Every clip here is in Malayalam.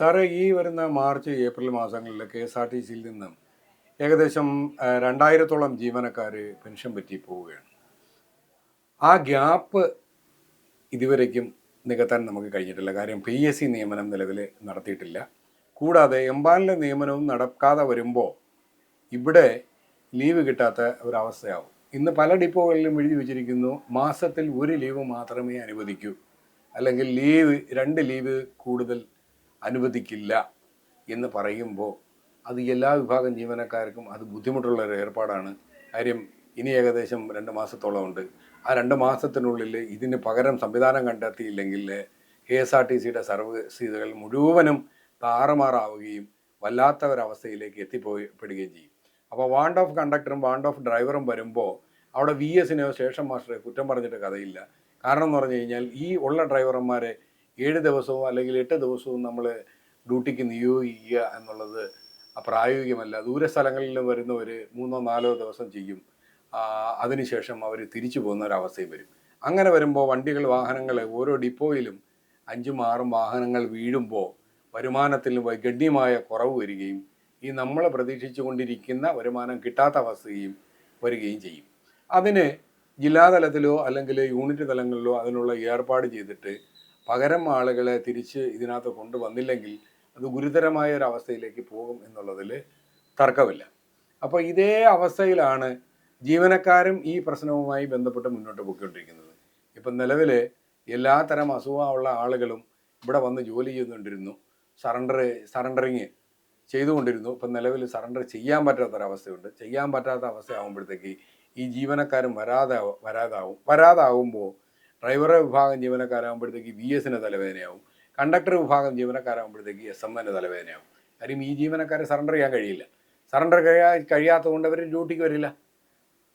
സാറേ ഈ വരുന്ന മാർച്ച് ഏപ്രിൽ മാസങ്ങളിൽ കെ എസ് ആർ ടി സിയിൽ നിന്നും ഏകദേശം രണ്ടായിരത്തോളം ജീവനക്കാർ പെൻഷൻ പറ്റി പോവുകയാണ്. ആ ഗ്യാപ്പ് ഇതുവരേക്കും നികത്താൻ നമുക്ക് കഴിഞ്ഞിട്ടില്ല. കാര്യം പി എസ് സി നിയമനം നിലവിൽ നടത്തിയിട്ടില്ല. കൂടാതെ എംപാനലിന്റെ നിയമനവും നടക്കാതെ വരുമ്പോൾ ഇവിടെ ലീവ് കിട്ടാത്ത ഒരവസ്ഥയാവും ഇന്ന് പല ഡിപ്പോകളിലും എഴുതി വെച്ചിരിക്കുന്നു മാസത്തിൽ ഒരു ലീവ് മാത്രമേ അനുവദിക്കൂ. അല്ലെങ്കിൽ ലീവ് രണ്ട് ലീവ് കൂടുതൽ അനുവദിക്കില്ല എന്ന് പറയുമ്പോൾ അത് എല്ലാ വിഭാഗം ജീവനക്കാർക്കും അത് ബുദ്ധിമുട്ടുള്ള ഒരു ഏർപ്പാടാണ്. കാര്യം ഇനി ഏകദേശം രണ്ട് മാസത്തോളം ഉണ്ട്. ആ രണ്ട് മാസത്തിനുള്ളിൽ ഇതിന് പകരം സംവിധാനം കണ്ടെത്തിയില്ലെങ്കിൽ കെ എസ് ആർ ടി സിയുടെ സർവീസുകൾ മുഴുവനും താറുമാറാവുകയും വല്ലാത്ത ഒരവസ്ഥയിലേക്ക് എത്തിപ്പോയിപ്പെടുകയും ചെയ്യും. അപ്പോൾ വാണ്ട് ഓഫ് കണ്ടക്ടറും വാണ്ട് ഓഫ് ഡ്രൈവറും വരുമ്പോൾ അവിടെ വി എസിനെയോ സ്റ്റേഷൻ മാസ്റ്ററെ കുറ്റം പറഞ്ഞിട്ട് കഥയില്ല. കാരണം എന്ന് പറഞ്ഞു കഴിഞ്ഞാൽ ഈ ഉള്ള ഡ്രൈവർമാരെ ഏഴ് ദിവസവും അല്ലെങ്കിൽ എട്ട് ദിവസവും നമ്മൾ ഡ്യൂട്ടിക്ക് നിയോഗിക്കുക എന്നുള്ളത് പ്രായോഗികമല്ല ദൂര സ്ഥലങ്ങളിൽ വരുന്നവർ മൂന്നോ നാലോ ദിവസം ചെയ്യും. അതിനുശേഷം അവർ തിരിച്ചു പോകുന്ന ഒരവസ്ഥയും വരും. അങ്ങനെ വരുമ്പോൾ വണ്ടികൾ വാഹനങ്ങൾ ഓരോ ഡിപ്പോയിലും അഞ്ചും ആറും വാഹനങ്ങൾ വീഴുമ്പോൾ വരുമാനത്തിൽ ഗണ്യമായ കുറവ് വരികയും ഈ നമ്മൾ പ്രതീക്ഷിച്ചു കൊണ്ടിരിക്കുന്ന വരുമാനം കിട്ടാത്ത അവസ്ഥയും വരികയും ചെയ്യും. അതിന് ജില്ലാതലത്തിലോ അല്ലെങ്കിൽ യൂണിറ്റ് തലങ്ങളിലോ അതിനുള്ള ഏർപ്പാട് ചെയ്തിട്ട് പകരം ആളുകളെ തിരിച്ച് ഇതിനകത്ത് കൊണ്ടുവന്നില്ലെങ്കിൽ അത് ഗുരുതരമായ ഒരു അവസ്ഥയിലേക്ക് പോകും എന്നുള്ളതിൽ തർക്കമില്ല. അപ്പോൾ ഇതേ അവസ്ഥയിലാണ് ജീവനക്കാരും ഈ പ്രശ്നവുമായി ബന്ധപ്പെട്ട് മുന്നോട്ട് പോയിക്കൊണ്ടിരിക്കുന്നത്. ഇപ്പം നിലവിൽ എല്ലാത്തരം അസുഖമുള്ള ആളുകളും ഇവിടെ വന്ന് ജോലി ചെയ്തുകൊണ്ടിരുന്നു സറണ്ടർ സറണ്ടറിങ് ചെയ്തുകൊണ്ടിരുന്നു. ഇപ്പം നിലവിൽ സറണ്ടർ ചെയ്യാൻ പറ്റാത്തൊരവസ്ഥയുണ്ട്. ചെയ്യാൻ പറ്റാത്ത അവസ്ഥയാകുമ്പോഴത്തേക്ക് ഈ ജീവനക്കാരും വരാതെ വരാതാവും വരാതാവുമ്പോൾ ഡ്രൈവറെ വിഭാഗം ജീവനക്കാരാകുമ്പോഴത്തേക്ക് വി എസിന് തലവേദനയാവും. കണ്ടക്ടർ വിഭാഗം ജീവനക്കാരാകുമ്പോഴത്തേക്ക് എസ് എം എന്റെ തലവേദനയാവും. കാര്യം ഈ ജീവനക്കാരെ സറണ്ടർ ചെയ്യാൻ കഴിയില്ല. സറണ്ടർ കഴിയാ കഴിയാത്തതുകൊണ്ട് അവർ ഡ്യൂട്ടിക്ക് വരില്ല.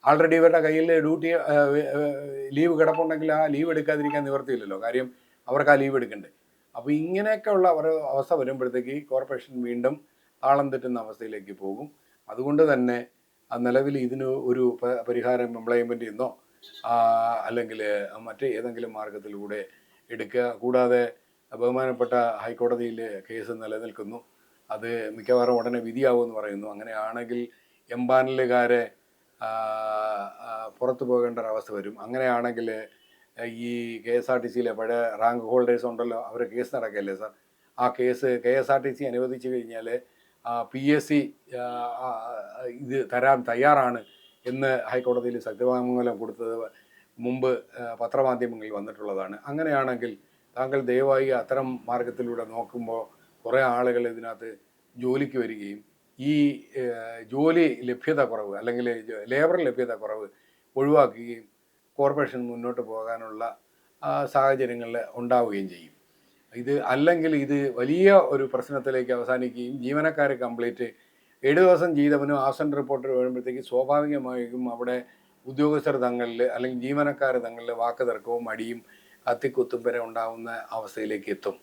ആൾറെഡി ഇവരുടെ കയ്യിൽ ഡ്യൂട്ടി ലീവ് കിടപ്പുണ്ടെങ്കിൽ ആ ലീവ് എടുക്കാതിരിക്കാൻ നിവർത്തിയില്ലല്ലോ കാര്യം അവർക്ക് ആ ലീവ് എടുക്കണ്ടേ. അപ്പോൾ ഇങ്ങനെയൊക്കെയുള്ള ഒരു അവസ്ഥ വരുമ്പോഴത്തേക്ക് കോർപ്പറേഷൻ വീണ്ടും താളം തെറ്റുന്ന അവസ്ഥയിലേക്ക് പോകും. അതുകൊണ്ട് തന്നെ നിലവിൽ ഇതിന് ഒരു പരിഹാരം ഇംപ്ലിമെന്റ് ചെയ്യുന്നോ അല്ലെങ്കിൽ മറ്റ് ഏതെങ്കിലും മാർഗത്തിലൂടെ എടുക്കുക. കൂടാതെ ബഹുമാനപ്പെട്ട ഹൈക്കോടതിയിൽ കേസ് നിലനിൽക്കുന്നു. അത് മിക്കവാറും ഉടനെ വിധിയാവുമെന്ന് പറയുന്നു. അങ്ങനെയാണെങ്കിൽ എംപാനലുകാരെ പുറത്തു പോകേണ്ട ഒരവസ്ഥ വരും. അങ്ങനെയാണെങ്കിൽ ഈ കെ എസ് ആർ ടി സിയിലെ പഴയ റാങ്ക് ഹോൾഡേഴ്സ് ഉണ്ടല്ലോ അവർ കേസ് നടക്കല്ലേ സാർ? ആ case K S R T C അനുവദിച്ചു കഴിഞ്ഞാൽ പി എസ് സി ഇത് തരാൻ തയ്യാറാണ് എന്ന് ഹൈക്കോടതിയിൽ സത്യവാങ്മൂലം കൊടുത്തത് മുമ്പ് പത്രമാധ്യമങ്ങളിൽ വന്നിട്ടുള്ളതാണ്. അങ്ങനെയാണെങ്കിൽ താങ്കൾ ദയവായി അത്തരം മാർഗത്തിലൂടെ നോക്കുമ്പോൾ കുറേ ആളുകൾ ഇതിനകത്ത് ജോലിക്ക് വരികയും ഈ ജോലി ലഭ്യത കുറവ് അല്ലെങ്കിൽ ലേബർ ലഭ്യത കുറവ് ഒഴിവാക്കുകയും കോർപ്പറേഷൻ മുന്നോട്ട് പോകാനുള്ള സാഹചര്യങ്ങളിൽ ഉണ്ടാവുകയും ചെയ്യും. ഇത് അല്ലെങ്കിൽ ഇത് വലിയ ഒരു പ്രശ്നത്തിലേക്ക് അവസാനിക്കുകയും ജീവനക്കാരെ കംപ്ലീറ്റ് ഏഴ് ദിവസം ചെയ്തവനും ആസൻ റിപ്പോർട്ടർ വരുമ്പോഴത്തേക്ക് സ്വാഭാവികമായും അവിടെ ഉദ്യോഗസ്ഥർ തങ്ങളിൽ അല്ലെങ്കിൽ ജീവനക്കാർ തങ്ങളിൽ വാക്ക് തർക്കവും അടിയും കത്തിക്കുത്തും വരെ ഉണ്ടാകുന്ന അവസ്ഥയിലേക്ക് എത്തും.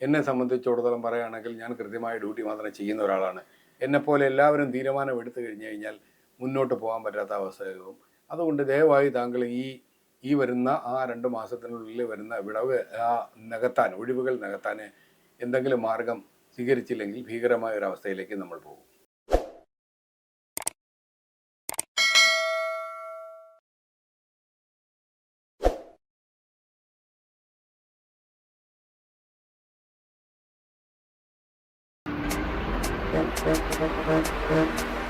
എന്നെ സംബന്ധിച്ചിടത്തോളം പറയുകയാണെങ്കിൽ ഞാൻ കൃത്യമായ ഡ്യൂട്ടി മാത്രം ചെയ്യുന്ന ഒരാളാണ്. എന്നെപ്പോലെ എല്ലാവരും തീരുമാനം എടുത്തു കഴിഞ്ഞു കഴിഞ്ഞാൽ മുന്നോട്ട് പോകാൻ പറ്റാത്ത അവസ്ഥയാകും. അതുകൊണ്ട് ദയവായി താങ്കൾ ഈ ഈ വരുന്ന ആ രണ്ട് മാസത്തിനുള്ളിൽ വരുന്ന വിടവ് നികത്താൻ ഒഴിവുകൾ നികത്താൻ എന്തെങ്കിലും മാർഗം സ്വീകരിച്ചില്ലെങ്കിൽ ഭീകരമായ ഒരു അവസ്ഥയിലേക്ക് നമ്മൾ പോകും. Thank you.